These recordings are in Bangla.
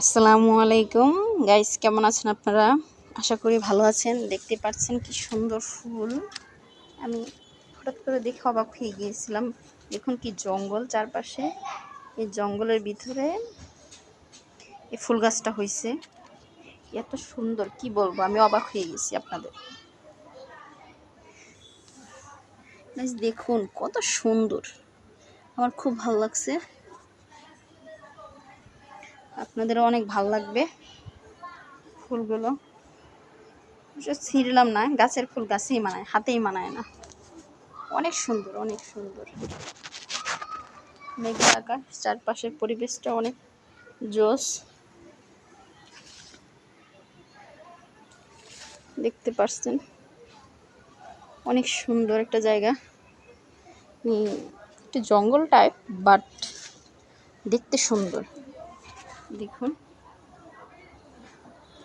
আসসালামু আলাইকুম। গাইস কেমন আছেন আপনারা? আশা করি ভালো আছেন। দেখতে পাচ্ছেন কি সুন্দর ফুল। আমি হঠাৎ করে দেখে অবাক হয়ে গিয়েছিলাম। দেখুন কি জঙ্গল চারপাশে। এই জঙ্গলের ভিতরে এই ফুল গাছটা হয়েছে এত সুন্দর, কি বলব? আমি অবাক হয়ে গেছি আপনাদের। দেখুন কত সুন্দর। আমার খুব ভালো লাগছে। আপনাদেরও অনেক ভালো লাগবে ফুলগুলো। ছিঁড়লাম না, গাছের ফুল গাছেই মানায়, হাতেই মানায় না। অনেক সুন্দর অনেক সুন্দর। মেঘলা আকাশ, চারপাশের পরিবেশটা অনেক জোস দেখতে পাচ্ছেন অনেক সুন্দর একটা জায়গা। একটু জঙ্গল টাইপ বাট দেখতে সুন্দর। দেখুন।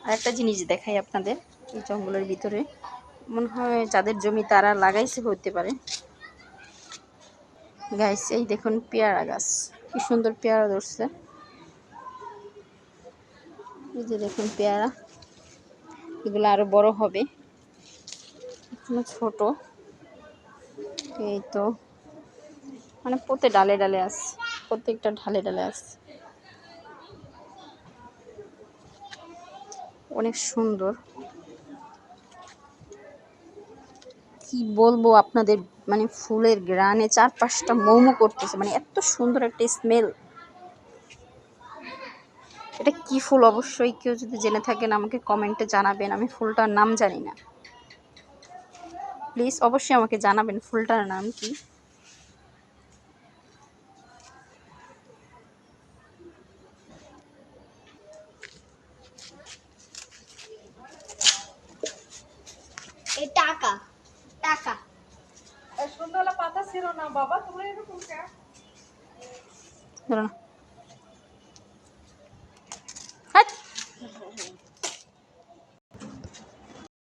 আর একটা জিনিস দেখাই আপনাদের, এই জঙ্গলের ভিতরে। মনে হয় যাদের জমি তারা লাগাইছে হতে পারে। গাইস এই দেখুন পেয়ারা গাছ, কি সুন্দর পেয়ারা ধরছে। এই যে দেখুন পেয়ারা, এগুলো আরও বড় হবে। ছোট। এই তো মানে প্রত্যেক ডালে ডালে আছে, প্রত্যেকটা ঢালে ডালে আছে। অনেক সুন্দর। কি বলব আপনাদের মানে ফুলের গ্রানে চারপাশটা মোমো করতেছে মানে এত সুন্দর একটা স্মেল এটা কি ফুল? অবশ্যই কেউ যদি জেনে থাকেন আমাকে কমেন্টে জানাবেন, আমি ফুলটার নাম জানি না। প্লিজ অবশ্যই আমাকে জানাবেন ফুলটার নাম কি। টাকা টাকা। সন্ধ্যাবেলা পাতা ছিল না বাবা তোমরা এরকম ধরো না